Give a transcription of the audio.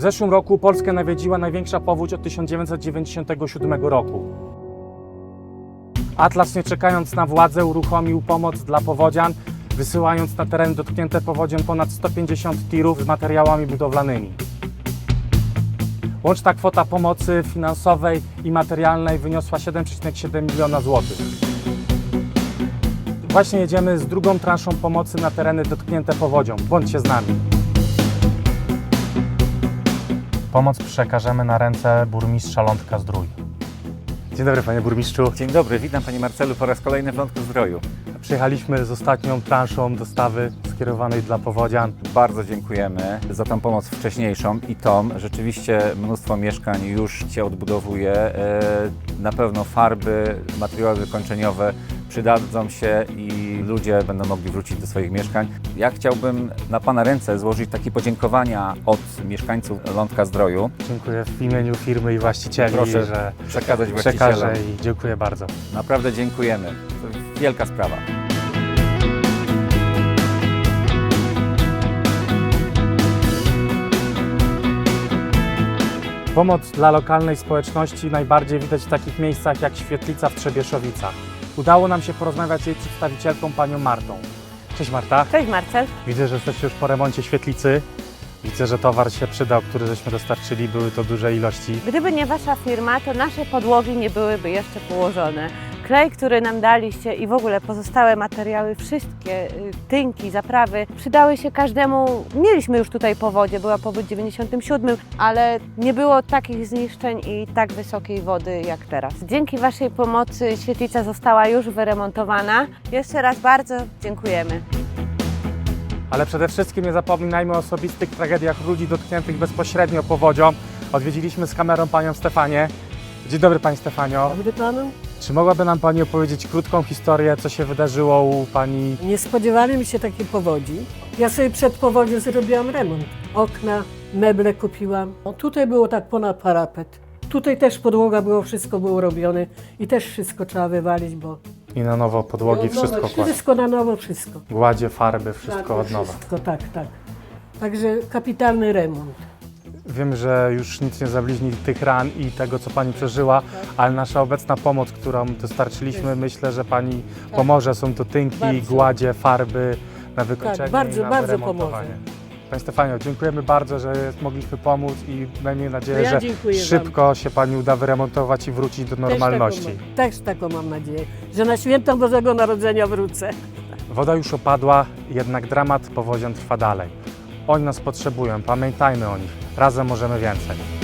W zeszłym roku Polskę nawiedziła największa powódź od 1997 roku. Atlas, nie czekając na władzę, uruchomił pomoc dla powodzian, wysyłając na tereny dotknięte powodzią ponad 150 tirów z materiałami budowlanymi. Łączna kwota pomocy finansowej i materialnej wyniosła 7,7 miliona złotych. Właśnie jedziemy z drugą transzą pomocy na tereny dotknięte powodzią. Bądźcie z nami. Pomoc przekażemy na ręce burmistrza Lądka Zdrój. Dzień dobry panie burmistrzu. Dzień dobry, witam Panie Marcelu po raz kolejny w Lądku Zdroju. Przyjechaliśmy z ostatnią transzą dostawy skierowanej dla powodzian. Bardzo dziękujemy za tą pomoc wcześniejszą i tą. Rzeczywiście mnóstwo mieszkań już się odbudowuje. E, Na pewno farby, materiały wykończeniowe przydadzą się i ludzie będą mogli wrócić do swoich mieszkań. Ja chciałbym na Pana ręce złożyć takie podziękowania od mieszkańców Lądka Zdroju. Dziękuję w imieniu firmy i właścicieli, Proszę że przekazać przekażę właścicielom. i dziękuję bardzo. Naprawdę dziękujemy. To wielka sprawa. Pomoc dla lokalnej społeczności najbardziej widać w takich miejscach jak Świetlica w Trzebieszowicach. Udało nam się porozmawiać z jej przedstawicielką, panią Martą. Cześć Marta. Cześć Marcel. Widzę, że jesteście już po remoncie świetlicy. Widzę, że towar się przydał, który żeśmy dostarczyli. Były to duże ilości. Gdyby nie Wasza firma, to nasze podłogi nie byłyby jeszcze położone. Klej, który nam daliście i w ogóle pozostałe materiały, wszystkie y, tynki, zaprawy przydały się każdemu. Mieliśmy już tutaj powodzie, była powódź w 97, ale nie było takich zniszczeń i tak wysokiej wody jak teraz. Dzięki Waszej pomocy świetlica została już wyremontowana. Jeszcze raz bardzo dziękujemy. Ale przede wszystkim nie zapominajmy o osobistych tragediach ludzi dotkniętych bezpośrednio powodzią. Odwiedziliśmy z kamerą panią Stefanię. Dzień dobry pani Stefanio. Dobry panu. Czy mogłaby nam pani opowiedzieć krótką historię, co się wydarzyło u pani Nie spodziewali mi się takiej powodzi. Ja sobie przed powodzią zrobiłam remont. Okna, meble kupiłam. O, tutaj było tak ponad parapet. Tutaj też podłoga było, wszystko było robione i też wszystko trzeba wywalić, bo... i na nowo podłogi, No, wszystko kłaść? Wszystko na nowo, wszystko. Gładzie, farby, wszystko Tak, od nowa. Wszystko, tak, tak. Także kapitalny remont. Wiem, że już nic nie zabliźni tych ran i tego, co Pani przeżyła, ale nasza obecna pomoc, którą dostarczyliśmy, myślę, że Pani pomoże. Są to tynki, Bardzo. gładzie, farby na wykończenie Tak, bardzo, i na bardzo wyremontowanie. pomoże. Pani Stefanio, dziękujemy bardzo, że mogliśmy pomóc i miejmy nadzieję, No ja że dziękuję wam. szybko się Pani uda wyremontować i wrócić do normalności. Też taką, mam- też taką mam nadzieję, że na święto Bożego Narodzenia wrócę. Woda już opadła, jednak dramat powodzian trwa dalej. Oni nas potrzebują, pamiętajmy o nich. Razem możemy więcej.